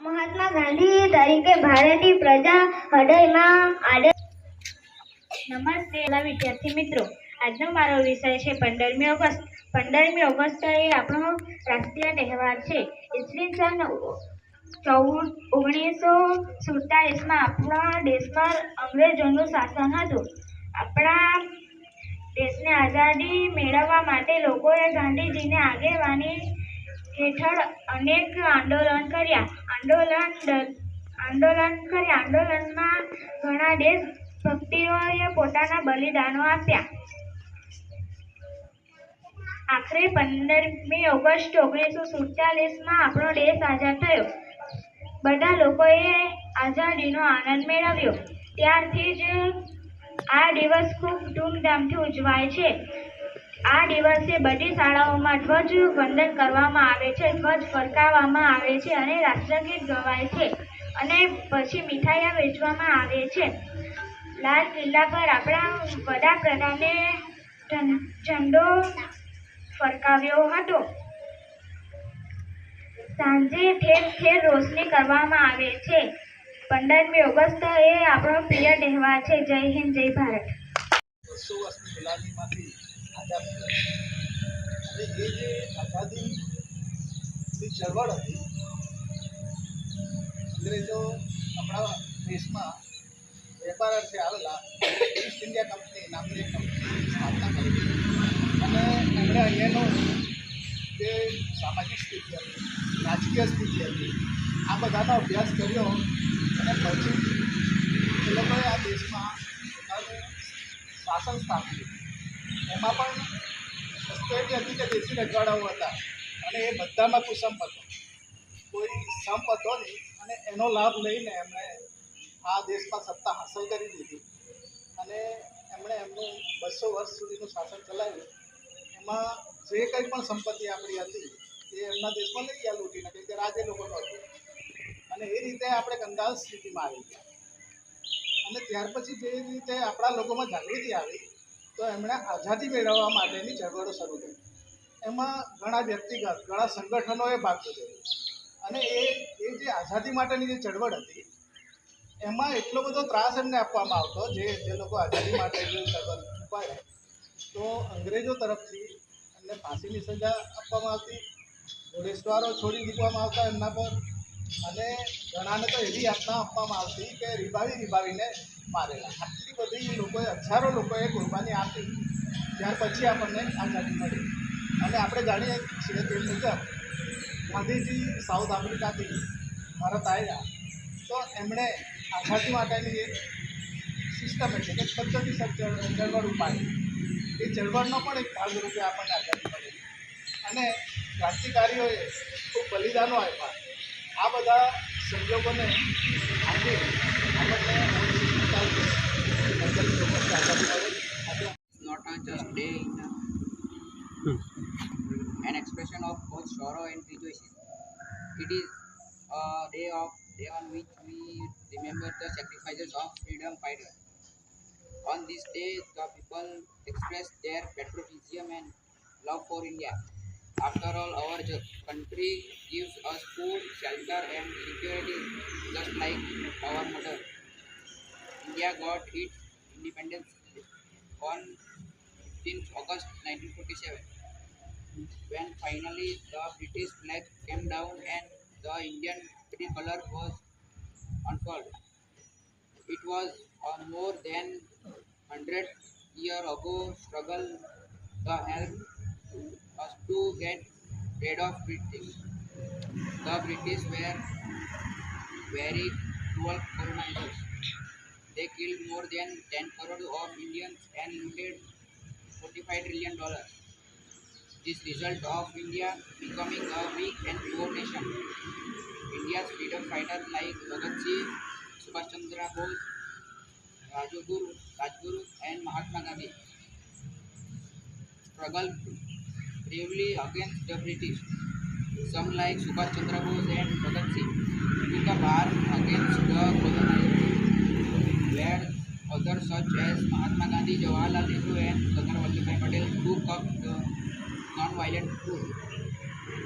મહાત્મા ગાંધી તરીકે ભારતીય પ્રજા હૃદયમાં આદર નમસ્તે વિદ્યાર્થી મિત્રો. આજનો મારો વિષય છે પંદરમી ઓગસ્ટ. પંદરમી ઓગસ્ટ એ આપણો રાષ્ટ્રીય તહેવાર છે. ઈસવી સન ચૌદ, ઓગણીસો સુડતાલીસમાં આપણા દેશમાં અંગ્રેજોનું શાસન હતું. આપણા દેશને આઝાદી મેળવવા માટે લોકોએ ગાંધીજીને આગેવાની હેઠળ અનેક આંદોલન કર્યા. આંદોલન આંદોલન કર્યા. આંદોલનમાં ઘણા દેશ ભક્તિઓએ પોતાના બલિદાનો આપ્યા. આખરે પંદરમી ઓગસ્ટ ઓગણીસો સુડતાલીસમાં આપણો દેશ આઝાદ થયો. બધા લોકોએ આઝાદીનો આનંદ મેળવ્યો. ત્યારથી જ આ દિવસ ખૂબ ધૂમધામથી ઉજવાય છે. આ દિવસે બધી શાળાઓમાં ધ્વજ વંદન કરવામાં આવે છે, ધ્વજ ફરકાવવામાં આવે છે અને રાષ્ટ્રગીત ગવાય છે અને પછી મીઠાઈઓ વેચવામાં આવે છે. લાલ કિલ્લા પર આપણા વડાપ્રધાને ઝંડો ફરકાવ્યો હતો. સાંજે ઠેર ઠેર રોશની કરવામાં આવે છે. પંદરમી ઓગસ્ટ એ આપણો પ્રિય તહેવાર છે. જય હિન્દ, જય ભારત. આઝાદ અને એ જે આઝાદીની ચળવળ હતી અંગ્રેજો આપણા દેશમાં વેપાર આવેલા ઈસ્ટ કંપની નામની કંપની સ્થાપના કરી અને એમણે અહીંયાનો જે સામાજિક સ્થિતિ રાજકીય સ્થિતિ હતી, આ બધાનો અભ્યાસ કર્યો અને પછી એ લોકોએ આ દેશમાં પોતાનું શાસન સ્થાપ્યું. એમાં પણ હતી કે દેશી રજવાડાઓ હતા. અને એ બધામાં કુસંપ હતો. કોઈ સંપ હતો નહીં. અને એનો લાભ લઈને એમણે આ દેશમાં સત્તા હાંસલ કરી દીધી. અને એમણે એમનું બસો વર્ષ સુધીનું શાસન ચલાવ્યું. એમાં જે કંઈ પણ સંપત્તિ આપણી હતી, એ એમના દેશમાં લઈ ગયા લૂંટીને, કેમ કે રાજ લોકોનો હતો અને એ રીતે આપણે કંગાલ સ્થિતિમાં આવી ગયા. અને ત્યાર પછી જે રીતે આપણા લોકોમાં જાગૃતિ આવી તો એમણે આઝાદી મેળવવા માટેની ચળવળો શરૂ કરી એમાં ઘણા વ્યક્તિગત, ઘણા સંગઠનોએ ભાગ લીધો અને એ એ જે આઝાદી માટેની જે ચળવળ હતી, એમાં એટલો બધો ત્રાસ એમને આપવામાં આવતો, જે જે લોકો આઝાદી માટે જે ચળવળ ઉપાડે, તો અંગ્રેજો તરફથી એમને ફાંસીની સજા આપવામાં આવતી ઘોડેસવારો છોડી મૂકવામાં આવતા એમના પર અને ઘણાને તો એવી યાતના આપવામાં આવતી કે રીબાવી રીબાવીને મારેલા. આટલી બધી લોકોએ, હજારો લોકોએ કુરબાની આપી. ત્યાર પછી આપણને આઝાદી મળી. અને આપણે જાણીએ છીએ તે મુજબ ગાંધીજી સાઉથ આફ્રિકાથી ભારત આવ્યા તો એમણે આઝાદી માટેની એક સિસ્ટમ એક પદ્ધતિસર ચળ- ચળવળ ઉપાડી. એ ચળવળનો પણ એક ભાગરૂપે આપણને આઝાદી મળી. અને ક્રાંતિકારીઓએ ખૂબ બલિદાનો આપ્યા. આ બધા સંજોગોને આજે આપણને ઓગણીસો સુડતાલીસ પંદરમી ઓગસ્ટે આઝાદી મળી આજે not a just day in a, an expression of both sorrow and rejoicing. It is a day of day on which we remember the sacrifices of freedom fighters. On this day, the people express their patriotism and love for India. After all, our country gives us food, shelter, and security, just like our mother. India got its independence on 15th August 1947, when finally the British flag came down and the Indian tricolor was unfurled. It was a more than 100 year ago struggle that helped us to get rid of British. The British were very cruel colonizers. They killed more than 10 crore of Indians and looted 45 trillion dollars. This result of India becoming a weak and poor nation. India's freedom fighters like Bhagat Singh, Subhash Chandra Bose, Rajguru, Rajguru and Mahatma Gandhi struggled bravely against the British. Some like Subhash Chandra Bose and Bhagat Singh took up bar against the colonizers, where others such as Mahatma Gandhi, Jawaharlal Nehru and Sardar Vallabhbhai Patel took up the non-violent rule.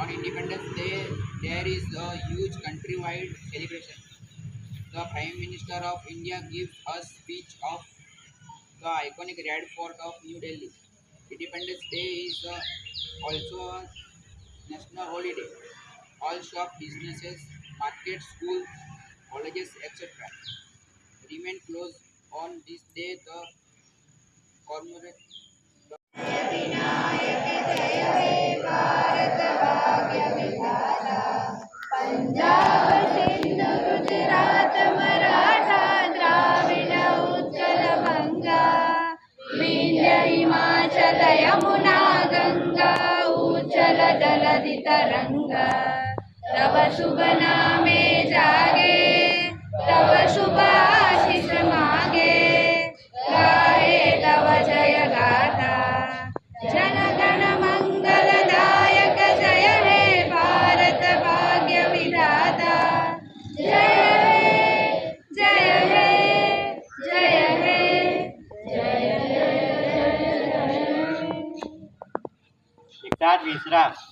On Independence Day, there is a huge countrywide celebration. The Prime Minister of India gives a speech of the iconic Red Fort of New Delhi. Independence Day is uh, also a national holiday. All shop, businesses, markets, schools, colleges, etc. remain closed on this day. The corporate Gujarat જલધિ તરંગ તવ શુભ નામે જાગે તવ શુભ આશીષ માગે ગાહે તવ જય ગાથા જન ગણ મંગલદાયક જય હે ભારત ભાગ્ય વિધાતા જય હે જય